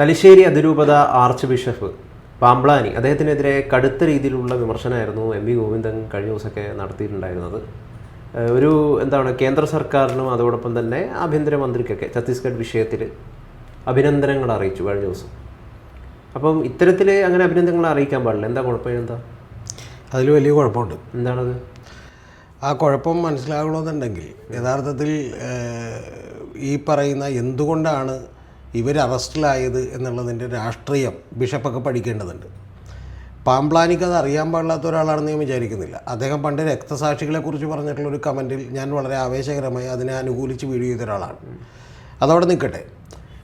തലശ്ശേരി അതിരൂപത arch bishop Pamplany അദ്ദേഹത്തിനെതിരെ കടുത്ത രീതിയിലുള്ള വിമർശനമായിരുന്നു എം വി ഗോവിന്ദൻ കഴിഞ്ഞ ദിവസമൊക്കെ നടത്തിയിട്ടുണ്ടായിരുന്നത്. ഒരു എന്താണ് കേന്ദ്ര സർക്കാരിനും അതോടൊപ്പം തന്നെ ആഭ്യന്തരമന്ത്രിക്കൊക്കെ ഛത്തീസ്ഗഡ് വിഷയത്തിൽ അഭിനന്ദനങ്ങൾ അറിയിച്ചു കഴിഞ്ഞ ദിവസം. അപ്പം ഇത്തരത്തിൽ അങ്ങനെ അഭിനന്ദനങ്ങൾ അറിയിക്കാൻ പാടില്ല. എന്താ കുഴപ്പം? എന്താ? അതിൽ വലിയ കുഴപ്പമുണ്ട്. എന്താണത്? ആ കുഴപ്പം മനസ്സിലാകണമെന്നുണ്ടെങ്കിൽ യഥാർത്ഥത്തിൽ ഈ പറയുന്ന എന്തുകൊണ്ടാണ് ഇവർ അറസ്റ്റിലായത് എന്നുള്ളതിന്റെ രാഷ്ട്രീയം ബിഷപ്പൊക്കെ പഠിക്കേണ്ടതുണ്ട്. പാമ്പ്ലാനിക്ക് അത് അറിയാൻ പാടില്ലാത്ത ഒരാളാണെന്ന് ഞാൻ വിചാരിക്കുന്നില്ല. അദ്ദേഹം പണ്ട് രക്തസാക്ഷികളെക്കുറിച്ച് പറഞ്ഞിട്ടുള്ള ഒരു കമന്റിൽ ഞാൻ വളരെ ആവേശകരമായി അതിനെ അനുകൂലിച്ച് വീഡിയോ ചെയ്ത ഒരാളാണ്. അതവിടെ നിൽക്കട്ടെ.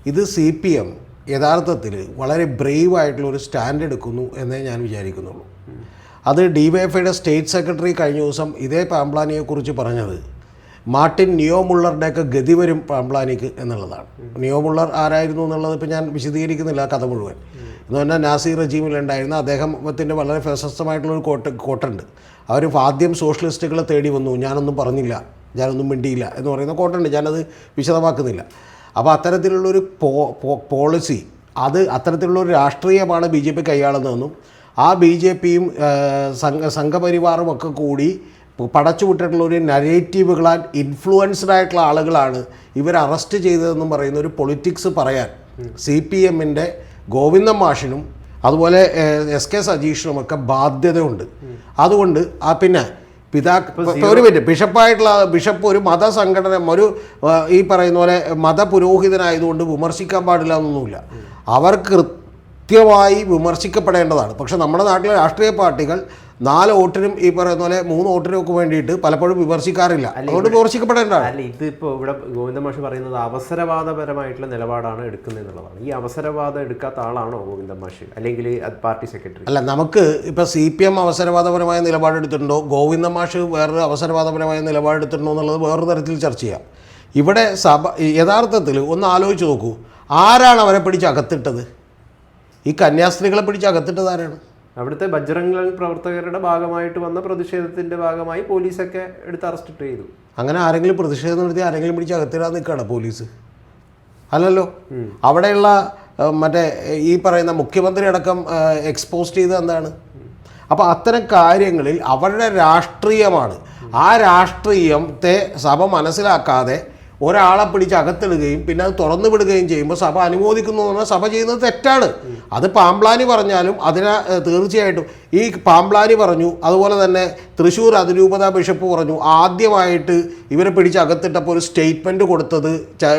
ഇത് സി പി എം യഥാർത്ഥത്തിൽ വളരെ ബ്രേവ് ആയിട്ടുള്ള ഒരു സ്റ്റാൻഡ് എടുക്കുന്നു എന്നേ ഞാൻ വിചാരിക്കുന്നുള്ളൂ. അത് ഡി വൈ എഫ് ഐയുടെ സ്റ്റേറ്റ് സെക്രട്ടറി കഴിഞ്ഞ ദിവസം ഇതേ പാമ്പ്ലാനിയെക്കുറിച്ച് പറഞ്ഞത് മാർട്ടിൻ നിയോ മുള്ളറുടെയൊക്കെ ഗതി വരും പാംപ്ലാനിക്ക് എന്നുള്ളതാണ്. നിയോ മുള്ളർ ആരായിരുന്നു എന്നുള്ളത് ഇപ്പോൾ ഞാൻ വിശദീകരിക്കുന്നില്ല ആ കഥ മുഴുവൻ. എന്ന് പറഞ്ഞാൽ നാസി റജീമിലുണ്ടായിരുന്ന അദ്ദേഹത്തിന്റെ വളരെ പ്രശസ്തമായിട്ടുള്ളൊരു കോട്ട കോട്ടുണ്ട്. അവർ ആദ്യം സോഷ്യലിസ്റ്റുകളെ തേടി വന്നു. ഞാനൊന്നും പറഞ്ഞില്ല ഞാനൊന്നും മിണ്ടിയില്ല എന്ന് പറയുന്ന കോട്ടുണ്ട്. ഞാനത് വിശദമാക്കുന്നില്ല. അപ്പോൾ അത്തരത്തിലുള്ളൊരു പോളിസി അത് അത്തരത്തിലുള്ളൊരു രാഷ്ട്രീയമാണ് ബി ജെ പി കൈയാളുന്നതെന്നും ആ ബി ജെ പിയും സംഘ സംഘപരിവാറും ഒക്കെ കൂടി പടച്ചുവിട്ടിട്ടുള്ള ഒരു നരേറ്റീവുകളാൽ ഇൻഫ്ലുവൻസ്ഡ് ആയിട്ടുള്ള ആളുകളാണ് ഇവർ അറസ്റ്റ് ചെയ്തതെന്നും പറയുന്ന ഒരു പൊളിറ്റിക്സ് പറയാൻ സി പി എമ്മിന്റെ ഗോവിന്ദൻ മാഷിനും അതുപോലെ എസ് കെ സജീഷിനും ഒക്കെ ബാധ്യതയുണ്ട്. അതുകൊണ്ട് ആ പിന്നെ പിതാ ഇപ്പൊ ഒരു മിനിറ്റ് ബിഷപ്പായിട്ടുള്ള ബിഷപ്പ് ഒരു മതസംഘടന ഒരു ഈ പറയുന്ന പോലെ മതപുരോഹിതനായതുകൊണ്ട് വിമർശിക്കാൻ പാടില്ല എന്നൊന്നുമില്ല. അവർ കൃത്യമായി വിമർശിക്കപ്പെടേണ്ടതാണ്. പക്ഷെ നമ്മുടെ നാട്ടിലെ രാഷ്ട്രീയ പാർട്ടികൾ നാല് വോട്ടിനും ഈ പറയുന്ന പോലെ മൂന്ന് വോട്ടിനും ഒക്കെ വേണ്ടിയിട്ട് പലപ്പോഴും വിമർശിക്കാറില്ല. അതുകൊണ്ട് വിമർശിക്കപ്പെടേണ്ടതാണ്. അല്ല ഇതിപ്പോൾ ഇവിടെ ഗോവിന്ദ മാഷ് പറയുന്നത് അവസരവാദപരമായിട്ടുള്ള നിലപാടാണ് എടുക്കുന്നത് എന്നുള്ളതാണ്. ഈ അവസരവാദം എടുക്കാത്ത ആളാണോ ഗോവിന്ദ മാഷ്? അല്ലെങ്കിൽ പാർട്ടി സെക്രട്ടറി? അല്ല നമുക്ക് ഇപ്പോൾ സി പി എം അവസരവാദപരമായ നിലപാടെടുത്തിട്ടുണ്ടോ? ഗോവിന്ദ മാഷ് വേറൊരു അവസരവാദപരമായ നിലപാടെടുത്തിട്ടുണ്ടോ എന്നുള്ളത് വേറൊരു തരത്തിൽ ചർച്ച ചെയ്യാം. ഇവിടെ സഭ യഥാർത്ഥത്തിൽ ഒന്ന് ആലോചിച്ച് നോക്കൂ. ആരാണ് അവരെ പിടിച്ച് അകത്തിട്ടത്? ഈ കന്യാസ്ത്രീകളെ പിടിച്ച് അകത്തിട്ടത് ആരാണ്? അവിടുത്തെ ബജ്രംഗ് പ്രവർത്തകരുടെ ഭാഗമായിട്ട് വന്ന പ്രതിഷേധത്തിന്റെ ഭാഗമായി പോലീസൊക്കെ എടുത്ത് അറസ്റ്റ് ചെയ്തു. അങ്ങനെ ആരെങ്കിലും പ്രതിഷേധം നടത്തി ആരെങ്കിലും പിടിച്ച് അകത്തിടാൻ നിൽക്കുകയാണ് പോലീസ്? അല്ലല്ലോ. അവിടെയുള്ള മറ്റേ ഈ പറയുന്ന മുഖ്യമന്ത്രി അടക്കം എക്സ്പോസ് ചെയ്ത് എന്താണ്? അപ്പോൾ അത്തരം കാര്യങ്ങളിൽ അവരുടെ രാഷ്ട്രീയമാണ്. ആ രാഷ്ട്രീയത്തെ സഭ മനസ്സിലാക്കാതെ ഒരാളെ പിടിച്ച് അകത്തിടുകയും പിന്നെ അത് തുറന്നു വിടുകയും ചെയ്യുമ്പോൾ സഭ അനുമോദിക്കുന്നു പറഞ്ഞാൽ സഭ ചെയ്യുന്നത് തെറ്റാണ്. അത് പാമ്പ്ലാനി പറഞ്ഞാലും അതിനെ തീർച്ചയായിട്ടും ഈ പാമ്പ്ലാനി പറഞ്ഞു അതുപോലെ തന്നെ തൃശ്ശൂർ അതിരൂപത ബിഷപ്പ് പറഞ്ഞു ആദ്യമായിട്ട് ഇവരെ പിടിച്ച് അകത്തിട്ടപ്പോൾ ഒരു സ്റ്റേറ്റ്മെന്റ് കൊടുത്തത്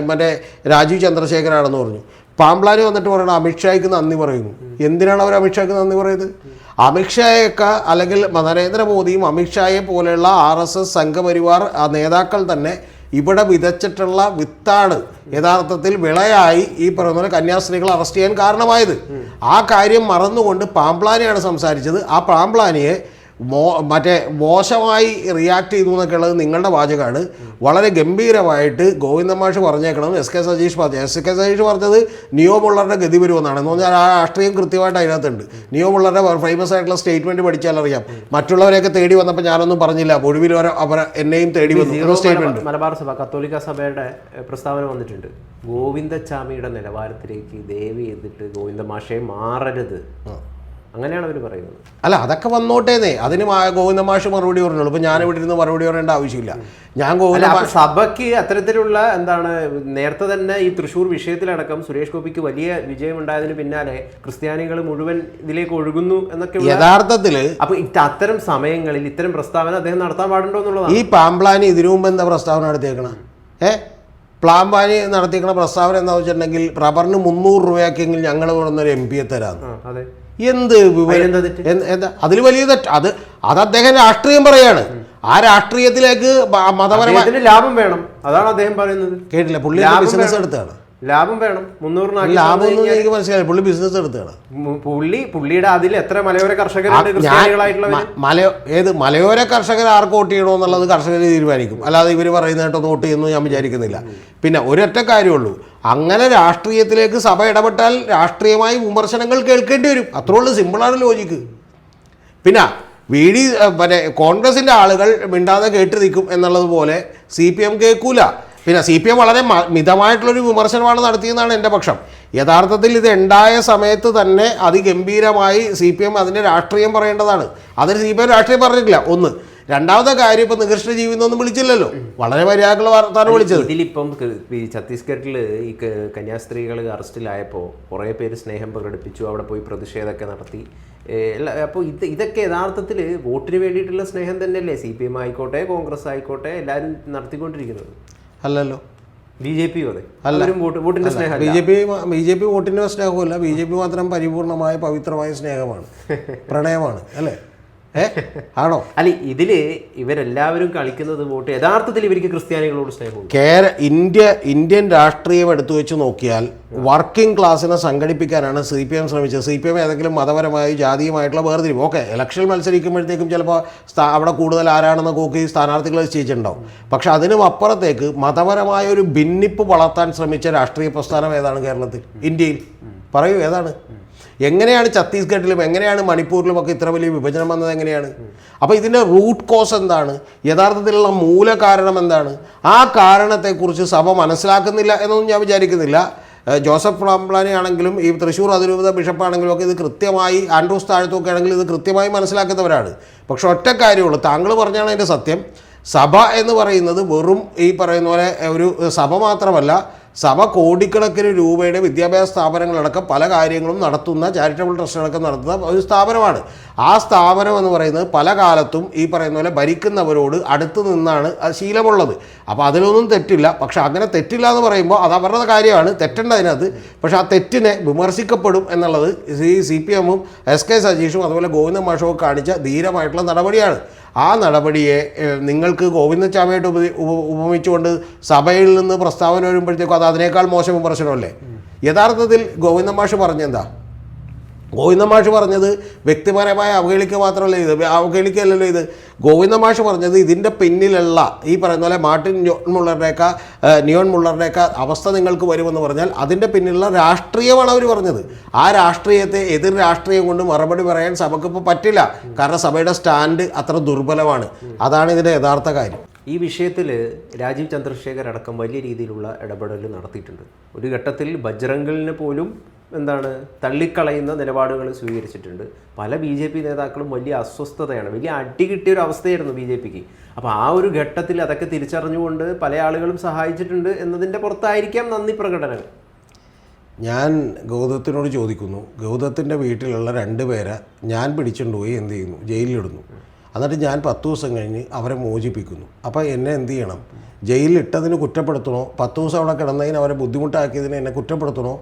മറ്റേ രാജീവ് ചന്ദ്രശേഖരാണെന്ന് പറഞ്ഞു. പാമ്പ്ലാനി വന്നിട്ട് പറയണം അമിത്ഷായ്ക്ക് നന്ദി പറയുന്നു. എന്തിനാണ് അവർ അമിത്ഷായ്ക്ക് നന്ദി പറയുന്നത്? അമിത്ഷായൊക്കെ അല്ലെങ്കിൽ നരേന്ദ്രമോദിയും അമിത്ഷായെ പോലെയുള്ള ആർ എസ് എസ് സംഘപരിവാർ നേതാക്കൾ തന്നെ ഇവിടെ വിതച്ചിട്ടുള്ള വിത്താണ് യഥാർത്ഥത്തിൽ വിളയായി ഈ പറയുന്ന പോലെ കന്യാസ്ത്രീകൾ അറസ്റ്റ് ചെയ്യാൻ കാരണമായത്. ആ കാര്യം മറന്നുകൊണ്ട് പാമ്പ്ലാനിയാണ് സംസാരിച്ചത്. ആ പാമ്പ്ലാനിയെ മോ മറ്റേ മോശമായി റിയാക്ട് ചെയ്തു എന്നൊക്കെ ഉള്ളത് നിങ്ങളുടെ വാചകമാണ്. വളരെ ഗംഭീരമായിട്ട് ഗോവിന്ദമാഷ് പറഞ്ഞേക്കണം. എസ് കെ സജീഷ് പറഞ്ഞു എസ് കെ സജീഷ് പറഞ്ഞത് നിയോ മുള്ളറുടെ ഗതി വരുമെന്നാണ്. എന്ന് പറഞ്ഞാൽ ആ രാഷ്ട്രീയം കൃത്യമായിട്ട് അതിനകത്തുണ്ട്. നിയോ മുള്ളറുടെ ഫേമസ് ആയിട്ടുള്ള സ്റ്റേറ്റ്മെന്റ് പഠിച്ചാൽ അറിയാം മറ്റുള്ളവരെയൊക്കെ തേടി വന്നപ്പോൾ ഞാനൊന്നും പറഞ്ഞില്ല. ഒടുവിൽ അവർ അവർ എന്നെയും തേടി വന്നു. സ്റ്റേറ്റ്മെന്റ് മലബാർ- സഭ കത്തോലിക്ക സഭയുടെ പ്രസ്താവന വന്നിട്ടുണ്ട്. ഗോവിന്ദച്ചാമിയുടെ നിലവാരത്തിലേക്ക് ദയവ് ചെയ്തിട്ട് ഗോവിന്ദ മാഷയെ മാറരുത്. അങ്ങനെയാണ് അവർ പറയുന്നത്. അല്ല അതൊക്കെ വന്നോട്ടേന്നേ. അതിന് ഗോവിന്ദ മാഷ് മറുപടി പറഞ്ഞോളൂ. ഇപ്പൊ ഞാൻ ഇവിടെ ഇരുന്ന് മറുപടി പറയേണ്ട ആവശ്യമില്ല. ഞാൻ ഗോവിന്ദ സഭയ്ക്ക് അത്തരത്തിലുള്ള എന്താണ് നേരത്തെ തന്നെ ഈ തൃശ്ശൂർ വിഷയത്തിലടക്കം സുരേഷ് ഗോപിക്ക് വലിയ വിജയം ഉണ്ടായതിന് പിന്നാലെ ക്രിസ്ത്യാനികൾ മുഴുവൻ ഇതിലേക്ക് ഒഴുകുന്നു എന്നൊക്കെ യഥാർത്ഥത്തിൽ അപ്പൊ അത്തരം സമയങ്ങളിൽ ഇത്തരം പ്രസ്താവന അദ്ദേഹം നടത്താൻ പാടുണ്ടോ എന്നുള്ളതാണ്. ഈ പാമ്പ്ലാനി ഇതിനു മുമ്പ് എന്താ പ്രസ്താവന നടത്തിയേക്കണം? ഏ? പ്ലാംബാനി നടത്തിയിരിക്കുന്ന പ്രസ്താവന എന്താ വെച്ചിട്ടുണ്ടെങ്കിൽ റബ്ബറിന് മുന്നൂറ് രൂപയാക്കിയെങ്കിൽ ഞങ്ങൾ കൊണ്ടുവന്നൊരു എം പിയെ തരാം അതെ. എന്ത് അതിൽ വലിയ തെറ്റ്. അത് അത് അദ്ദേഹം രാഷ്ട്രീയം പറയാണ്. ആ രാഷ്ട്രീയത്തിലേക്ക് മതപരമായ ലാഭം വേണം. അതാണ് അദ്ദേഹം പറയുന്നത്. കേട്ടില്ല പുള്ളി ബിസിനസ് എടുത്താണ്. ലാഭം വേണം. മുന്നൂറ് ലാഭം എനിക്ക് മനസ്സിലായി പുള്ളി ബിസിനസ് എടുത്താണ്. പുള്ളി പുള്ളിയുടെ അതിൽ എത്ര മലയോര ക്രിസ്ത്യാനികളായിട്ടുള്ളവര് മലയോ ഏത് മലയോര കർഷകർ ആർക്ക് വോട്ട് ചെയ്യണോ എന്നുള്ളത് കർഷകർ തീരുമാനിക്കും. അല്ലാതെ ഇവർ പറയുന്നതായിട്ടൊന്നും വോട്ട് ചെയ്യുന്നു ഞാൻ വിചാരിക്കുന്നില്ല. പിന്നെ ഒരൊറ്റ കാര്യമുള്ളൂ അങ്ങനെ രാഷ്ട്രീയത്തിലേക്ക് സഭ ഇടപെട്ടാൽ രാഷ്ട്രീയമായി വിമർശനങ്ങൾ കേൾക്കേണ്ടി വരും. അത്രേ ഉള്ളൂ സിമ്പിളാണ് ലോജിക്ക് പിന്നെ വി ഡി പിന്നെ കോൺഗ്രസിന്റെ ആളുകൾ മിണ്ടാതെ കേട്ട് നിൽക്കും എന്നുള്ളത് പോലെ സി പി എം കേൾക്കൂല. പിന്നെ സി പി എം വളരെ മിതമായിട്ടുള്ളൊരു വിമർശനമാണ് നടത്തിയെന്നാണ് എന്റെ പക്ഷം. യഥാർത്ഥത്തിൽ ഇത് ഉണ്ടായ സമയത്ത് തന്നെ അതിഗംഭീരമായി സി പി എം അതിന്റെ രാഷ്ട്രീയം പറയേണ്ടതാണ്. അതിന് സി പി എം രാഷ്ട്രീയം പറഞ്ഞിട്ടില്ല. ഒന്ന് രണ്ടാമത്തെ കാര്യം ഇപ്പം നികൃഷ്ട ജീവിതമൊന്നും വിളിച്ചില്ലല്ലോ. വളരെ മര്യാദക്കുള്ള വാർത്താണ് വിളിച്ചത്. ഇതിലിപ്പം ഈ ഛത്തീസ്ഗഡിൽ ഈ കന്യാസ്ത്രീകൾ അറസ്റ്റിലായപ്പോൾ കുറേ പേര് സ്നേഹം പ്രകടിപ്പിച്ചു. അവിടെ പോയി പ്രതിഷേധമൊക്കെ നടത്തി. അപ്പോൾ ഇത് ഇതൊക്കെ യഥാർത്ഥത്തിൽ വോട്ടിന് വേണ്ടിയിട്ടുള്ള സ്നേഹം തന്നെയല്ലേ? സി പി എം ആയിക്കോട്ടെ കോൺഗ്രസ് ആയിക്കോട്ടെ എല്ലാവരും നടത്തിക്കൊണ്ടിരിക്കുന്നത്. അല്ലല്ലോ. ബി ജെ പി അതെ? എല്ലാവരും വോട്ട് വോട്ടിന്റെ സ്നേഹം B J P B J P വോട്ടിന്റെ സ്നേഹമല്ല. ബി ജെ പി മാത്രം പരിപൂർണമായ പവിത്രമായ സ്നേഹമാണ്. പ്രണയമാണ്. അല്ലേ? ആണോ? അല്ല ഇതിൽ ഇവരെല്ലാവരും കളിക്കുന്നത് വോട്ട് യഥാർത്ഥത്തിൽ ഇവർക്ക് ക്രിസ്ത്യാനികളോട് സ്നേഹമുണ്ട്? കേര ഇന്ത്യ ഇന്ത്യൻ രാഷ്ട്രീയം എടുത്തു വെച്ച് നോക്കിയാൽ വർക്കിംഗ് ക്ലാസ്സിനെ സംഘടിപ്പിക്കാനാണ് സി പി എം ശ്രമിച്ചത്. സി പി എം ഏതെങ്കിലും മതപരമായി ജാതീയമായിട്ടുള്ള വേർതിരിവ്. ഓക്കെ ഇലക്ഷൻ മത്സരിക്കുമ്പോഴത്തേക്കും ചിലപ്പോൾ അവിടെ കൂടുതൽ ആരാണെന്ന് നോക്കി സ്ഥാനാർത്ഥികൾ നിശ്ചയിച്ചിട്ടുണ്ടാവും. പക്ഷെ അതിനും അപ്പുറത്തേക്ക് മതപരമായ ഒരു ഭിന്നിപ്പ് വളർത്താൻ ശ്രമിച്ച രാഷ്ട്രീയ പ്രസ്ഥാനം ഏതാണ് കേരളത്തിൽ? ഇന്ത്യയിൽ. പറയൂ ഏതാണ്? എങ്ങനെയാണ് ഛത്തീസ്ഗഡിലും എങ്ങനെയാണ് മണിപ്പൂരിലും ഒക്കെ ഇത്ര വലിയ വിഭജനം വന്നത് എങ്ങനെയാണ്? അപ്പോൾ ഇതിന്റെ റൂട്ട് കോസ് എന്താണ്? യഥാർത്ഥത്തിലുള്ള മൂല കാരണം എന്താണ്? ആ കാരണത്തെക്കുറിച്ച് സഭ മനസ്സിലാക്കുന്നില്ല എന്നൊന്നും ഞാൻ വിചാരിക്കുന്നില്ല. ജോസഫ് പ്ലാംപ്ലാനി ആണെങ്കിലും ഈ തൃശ്ശൂർ അതിരൂപത ബിഷപ്പാണെങ്കിലും ഒക്കെ ഇത് കൃത്യമായി ആൻഡ്രൂസ് താഴ്ത്തൊക്കെ ആണെങ്കിൽ ഇത് കൃത്യമായി മനസ്സിലാക്കുന്നവരാണ്. പക്ഷെ ഒറ്റ കാര്യമുള്ളൂ താങ്കൾ പറഞ്ഞാണ് അതിന്റെ സത്യം. സഭ എന്ന് പറയുന്നത് വെറും ഈ പറയുന്ന പോലെ ഒരു സഭ മാത്രമല്ല സഭ കോടിക്കണക്കിന് രൂപയുടെ വിദ്യാഭ്യാസ സ്ഥാപനങ്ങളടക്കം പല കാര്യങ്ങളും നടത്തുന്ന ചാരിറ്റബിൾ ട്രസ്റ്റുകളൊക്കെ നടത്തുന്ന ഒരു സ്ഥാപനമാണ്. ആ സ്ഥാപനം എന്ന് പറയുന്നത് പല കാലത്തും ഈ പറയുന്ന പോലെ ഭരിക്കുന്നവരോട് അടുത്ത് നിന്നാണ് ശീലമുള്ളത്. അപ്പോൾ അതിലൊന്നും തെറ്റില്ല. പക്ഷേ അങ്ങനെ തെറ്റില്ല എന്ന് പറയുമ്പോൾ അത് അവരുടെ കാര്യമാണ്. തെറ്റേണ്ട അതിനകത്ത്. പക്ഷേ ആ തെറ്റിനെ വിമർശിക്കപ്പെടും എന്നുള്ളത് ഈ സി പി എമ്മും എസ് കെ സജീഷും അതുപോലെ ഗോവിന്ദ മാഷവും കാണിച്ച ധീരമായിട്ടുള്ള നടപടിയാണ്. ആ നടപടിയെ നിങ്ങൾക്ക് ഗോവിന്ദച്ചാമയായിട്ട് ഉപ- ഉപമിച്ചുകൊണ്ട് സഭയിൽ നിന്ന് പ്രസ്താവന വരുമ്പോഴത്തേക്കും അത് അതിനേക്കാൾ മോശം വിമർശനമല്ലേ? യഥാർത്ഥത്തിൽ ഗോവിന്ദ മാഷ് പറഞ്ഞെന്താ? ഗോവിന്ദ മാഷ് പറഞ്ഞത് വ്യക്തിപരമായ അവഹേളിക്ക മാത്രമല്ല ഇത്. അവഹേളിക്കല്ലല്ലോ ഇത്. ഗോവിന്ദ മാഷ് പറഞ്ഞത് ഇതിന്റെ പിന്നിലുള്ള ഈ പറയുന്ന പോലെ മാർട്ടിൻ ന്യോൺ മുള്ളറിന്റെയൊക്കെ നിയോൺ മുള്ളറുടെയൊക്കെ അവസ്ഥ നിങ്ങൾക്ക് വരുമെന്ന് പറഞ്ഞാൽ അതിന്റെ പിന്നിലുള്ള രാഷ്ട്രീയമാണ് അവർ പറഞ്ഞത്. ആ രാഷ്ട്രീയത്തെ എതിർ രാഷ്ട്രീയം കൊണ്ട് മറുപടി പറയാൻ സഭയ്ക്കിപ്പോൾ പറ്റില്ല. കാരണം സഭയുടെ സ്റ്റാൻഡ് അത്ര ദുർബലമാണ്. അതാണ് ഇതിന്റെ യഥാർത്ഥ കാര്യം. ഈ വിഷയത്തിൽ രാജീവ് ചന്ദ്രശേഖർ അടക്കം വലിയ രീതിയിലുള്ള ഇടപെടൽ നടത്തിയിട്ടുണ്ട്. ഒരു ഘട്ടത്തിൽ ബജ്രംഗലിനെ പോലും എന്താണ് തള്ളിക്കളയുന്ന നിലപാടുകൾ സ്വീകരിച്ചിട്ടുണ്ട്. പല ബി ജെ പി നേതാക്കളും വലിയ അസ്വസ്ഥതയാണ് വലിയ അടി കിട്ടിയ ഒരു അവസ്ഥയായിരുന്നു ബി ജെ പിക്ക്. അപ്പോൾ ആ ഒരു ഘട്ടത്തിൽ അതൊക്കെ തിരിച്ചറിഞ്ഞുകൊണ്ട് പല ആളുകളും സഹായിച്ചിട്ടുണ്ട് എന്നതിന്റെ പുറത്തായിരിക്കാം നന്ദി പ്രകടനങ്ങൾ. ഞാൻ ഗൗതത്തിനോട് ചോദിക്കുന്നു. ഗൗതത്തിന്റെ വീട്ടിലുള്ള രണ്ട് പേരെ ഞാൻ പിടിച്ചുകൊണ്ട് പോയി എന്ത് ചെയ്യുന്നു? ജയിലിലിടുന്നു. എന്നിട്ട് ഞാൻ പത്ത് ദിവസം കഴിഞ്ഞ് അവരെ മോചിപ്പിക്കുന്നു. അപ്പോൾ എന്നെ എന്ത് ചെയ്യണം? ജയിലിലിട്ടതിന് കുറ്റപ്പെടുത്തണോ? പത്ത് ദിവസം അവിടെ കിടന്നതിന് അവരെ ബുദ്ധിമുട്ടാക്കിയതിന് എന്നെ കുറ്റപ്പെടുത്തണോ?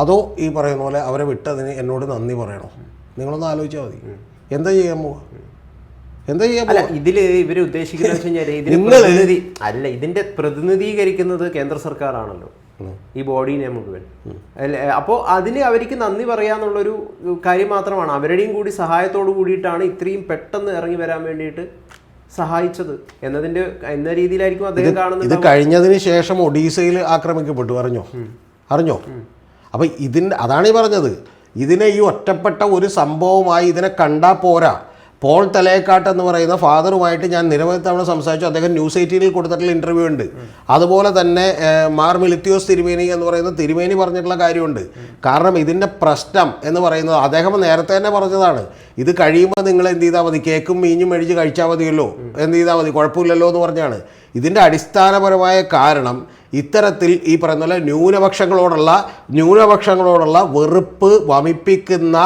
അതോ ഈ പറയുന്ന പോലെ അവരെ വിട്ടതിന് എന്നോട് നന്ദി പറയണോ? നിങ്ങളൊന്ന് ആലോചിച്ചാൽ മതി. എന്താ ചെയ്യാൻ പോവാ? എന്താ ചെയ്യാൻ ഇതിൽ ഇവർ ഉദ്ദേശിക്കുന്നത് അല്ല ഇതിന്റെ പ്രതിനിധീകരിക്കുന്നത് കേന്ദ്ര സർക്കാരാണല്ലോ. ഈ ബോഡീനെ മുഴുവൻ. അല്ലേ അപ്പോൾ അതിന് അവർക്ക് നന്ദി പറയാന്നുള്ളൊരു കാര്യം മാത്രമാണ്. അവരുടെയും കൂടി സഹായത്തോട് കൂടിയിട്ടാണ് ഇത്രയും പെട്ടെന്ന് ഇറങ്ങി വരാൻ വേണ്ടിയിട്ട് സഹായിച്ചത് എന്നതിന്റെ എന്ന രീതിയിലായിരിക്കും അദ്ദേഹം കാണുന്നത്. ഇത് കഴിഞ്ഞതിന് ശേഷം ഒഡീസയിൽ ആക്രമിക്കപ്പെട്ടു. അറിഞ്ഞോ? അറിഞ്ഞോ? അപ്പം ഇതിന്റെ അതാണ് ഈ പറഞ്ഞത്. ഇതിനെ ഈ ഒറ്റപ്പെട്ട ഒരു സംഭവമായി ഇതിനെ കണ്ടാൽ പോരാ. പോൾ തലേക്കാട്ട് എന്ന് പറയുന്ന ഫാദറുമായിട്ട് ഞാൻ നിരവധി തവണ സംസാരിച്ചു. അദ്ദേഹം ന്യൂസ് എയ്റ്റീനിൽ കൊടുത്തിട്ടുള്ള ഇന്റർവ്യൂ ഉണ്ട്. അതുപോലെ തന്നെ മാർ മിലിത്യോസ് തിരുമേനി എന്ന് പറയുന്ന തിരുമേനി പറഞ്ഞിട്ടുള്ള കാര്യമുണ്ട്. കാരണം ഇതിന്റെ പ്രശ്നം എന്ന് പറയുന്നത് അദ്ദേഹം നേരത്തെ തന്നെ പറഞ്ഞതാണ്. ഇത് കഴിയുമ്പോൾ നിങ്ങൾ എന്ത് ചെയ്താൽ മതി? കേക്കും മീഞ്ഞും മേടിച്ച് കഴിച്ചാൽ മതിയല്ലോ. എന്ത് ചെയ്താൽ മതി? കുഴപ്പമില്ലല്ലോ എന്ന് പറഞ്ഞാണ്. ഇതിന്റെ അടിസ്ഥാനപരമായ കാരണം ഇത്തരത്തിൽ ഈ പറയുന്ന പോലെ ന്യൂനപക്ഷങ്ങളോടുള്ള ന്യൂനപക്ഷങ്ങളോടുള്ള വെറുപ്പ് വമിപ്പിക്കുന്ന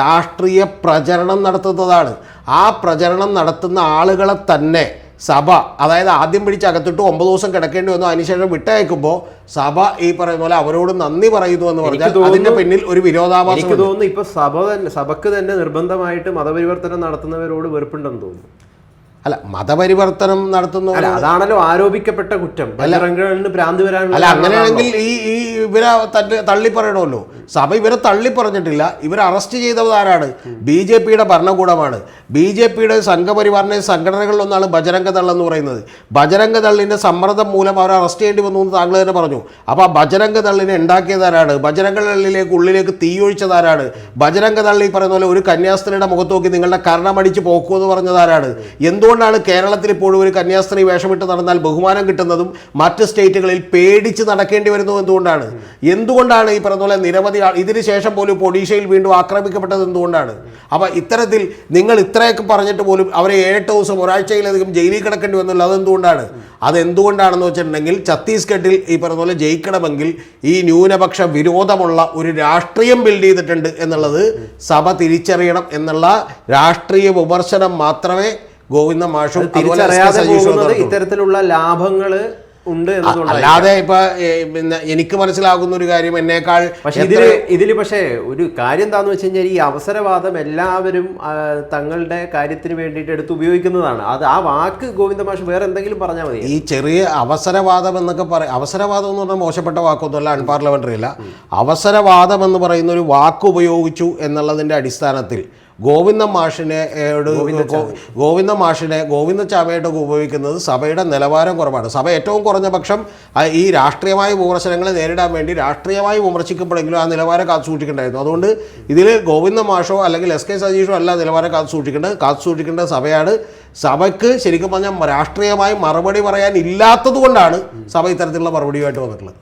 രാഷ്ട്രീയ പ്രചരണം നടത്തുന്നതാണ്. ആ പ്രചരണം നടത്തുന്ന ആളുകളെ തന്നെ സഭ അതായത് ആദ്യം പിടിച്ച് അകത്തിട്ട് ഒമ്പത് ദിവസം കിടക്കേണ്ടി വന്നു അതിനുശേഷം വിട്ടയക്കുമ്പോൾ സഭ ഈ പറയുന്ന പോലെ അവരോട് നന്ദി പറയുന്നു എന്ന് പറഞ്ഞാൽ അതിന്റെ പിന്നിൽ ഒരു വിരോധാഭാസം തോന്നുന്നു ഇപ്പൊ സഭ തന്നെ സഭക്ക് തന്നെ നിർബന്ധമായിട്ട് മതപരിവർത്തനം നടത്തുന്നവരോട് വെറുപ്പുണ്ടെന്ന് തോന്നുന്നു. അല്ല മതപരിവർത്തനം നടത്തുന്ന അല്ല അതാണല്ലോ ആരോപിക്കപ്പെട്ട കുറ്റം. ബജറംഗളിന് ഭ്രാന്ത് വരാനുള്ള അല്ല അങ്ങനെയാണെങ്കിൽ ഈ ഈ ഇവരെ തള്ളി തള്ളി പറയണമല്ലോ സഭ ഇവരെ തള്ളി പറഞ്ഞിട്ടില്ല ഇവരെ അറസ്റ്റ് ചെയ്തത് ആരാണ് ബി ജെ പിയുടെ ഭരണകൂടമാണ്. ബി ജെ പിയുടെ സംഘപരിവാറിന്റെ സംഘടനകളിലൊന്നാണ് ബജരംഗ ദൾ എന്ന് പറയുന്നത്. ബജരംഗ തള്ളിന്റെ സമ്മർദ്ദം മൂലം അവരെ അറസ്റ്റ് ചെയ്യേണ്ടി വന്നു എന്ന് താങ്കൾ തന്നെ പറഞ്ഞു. അപ്പോൾ ആ ബജരംഗ തള്ളിനെ ഉണ്ടാക്കിയത് ആരാണ് ബജരംഗ ദള്ളിലേക്ക് ഉള്ളിലേക്ക് തീയൊഴിച്ചത് ആരാണ് ബജരംഗ തള്ളി പറയുന്ന പോലെ ഒരു കന്യാസ്ത്രീയുടെ മുഖത്ത് നോക്കി നിങ്ങളുടെ കരണമടിച്ച് പോക്കൂ എന്ന് പറഞ്ഞത് ആരാണ് എന്തുകൊണ്ട് എന്തുകൊണ്ടാണ് കേരളത്തിൽ ഇപ്പോഴും ഒരു കന്യാസ്ത്രീ വേഷമിട്ട് നടന്നാൽ ബഹുമാനം കിട്ടുന്നതും മറ്റ് സ്റ്റേറ്റുകളിൽ പേടിച്ച് നടക്കേണ്ടി വരുന്നു എന്തുകൊണ്ടാണ്? എന്തുകൊണ്ടാണ് ഈ പറഞ്ഞ നിരവധി ആൾ ശേഷം പോലും ഇപ്പോൾ ഒഡീഷയിൽ വീണ്ടും ആക്രമിക്കപ്പെട്ടത് എന്തുകൊണ്ടാണ്? അപ്പോൾ ഇത്തരത്തിൽ നിങ്ങൾ ഇത്രയൊക്കെ പറഞ്ഞിട്ട് പോലും അവരെ ഏഴെട്ട് ദിവസം ഒരാഴ്ചയിലധികം ജയിലിൽ കിടക്കേണ്ടി വന്നല്ലോ അതെന്തുകൊണ്ടാണ്? അതെന്തുകൊണ്ടാണെന്ന് വെച്ചിട്ടുണ്ടെങ്കിൽ ഛത്തീസ്ഗഡിൽ ഈ പറഞ്ഞ പോലെ ജയിക്കണമെങ്കിൽ ഈ ന്യൂനപക്ഷ വിരോധമുള്ള ഒരു രാഷ്ട്രീയം ബിൽഡ് ചെയ്തിട്ടുണ്ട് എന്നുള്ളത് സഭ തിരിച്ചറിയണം എന്നുള്ള രാഷ്ട്രീയ വിമർശനം മാത്രമേ ഗോവിന്ദ മാഷും തിരിച്ചറിയാതെ പോകുന്നത്. ഇത്തരത്തിലുള്ള ലാഭങ്ങൾ ഉണ്ട് അല്ലാതെ ഇപ്പൊ പിന്നെ എനിക്ക് മനസ്സിലാകുന്ന ഒരു കാര്യം എന്നേക്കാൾ പക്ഷെ ഇതിൽ ഇതിൽ പക്ഷേ ഒരു കാര്യം എന്താന്ന് വെച്ച് കഴിഞ്ഞാൽ ഈ അവസരവാദം എല്ലാവരും തങ്ങളുടെ കാര്യത്തിന് വേണ്ടിയിട്ട് എടുത്ത് ഉപയോഗിക്കുന്നതാണ്. അത് ആ വാക്ക് ഗോവിന്ദ മാഷ് വേറെ എന്തെങ്കിലും പറഞ്ഞാൽ മതി. ഈ ചെറിയ അവസരവാദം എന്നൊക്കെ പറയും അവസരവാദം എന്ന് പറഞ്ഞാൽ മോശപ്പെട്ട വാക്കൊന്നുമല്ല അൺപാർലമെന്ററി അല്ല. അവസരവാദം എന്ന് പറയുന്ന ഒരു വാക്ക് ഉപയോഗിച്ചു എന്നുള്ളതിന്റെ അടിസ്ഥാനത്തിൽ ഗോവിന്ദ മാഷിനെ ഗോവിന്ദ മാഷിനെ ഗോവിന്ദ ചാമയായിട്ടൊക്കെ ഉപയോഗിക്കുന്നത് സഭയുടെ നിലവാരം കുറവാണ്. സഭ ഏറ്റവും കുറഞ്ഞ പക്ഷം ഈ രാഷ്ട്രീയമായ വിമർശനങ്ങളെ നേരിടാൻ വേണ്ടി രാഷ്ട്രീയമായി വിമർശിക്കുമ്പോഴെങ്കിലും ആ നിലവാരം കാത്തു സൂക്ഷിക്കേണ്ടായിരുന്നു അതുകൊണ്ട് ഇതിൽ ഗോവിന്ദ മാഷോ അല്ലെങ്കിൽ എസ് കെ സതീഷോ അല്ല നിലവാരം കാത്തു സൂക്ഷിക്കേണ്ടത്. കാത്തു സൂക്ഷിക്കേണ്ട സഭയാണ്. സഭയ്ക്ക് ശരിക്കും പറഞ്ഞാൽ രാഷ്ട്രീയമായി മറുപടി പറയാൻ ഇല്ലാത്തത് കൊണ്ടാണ് സഭ ഇത്തരത്തിലുള്ള മറുപടിയുമായിട്ട് വന്നിട്ടുള്ളത്.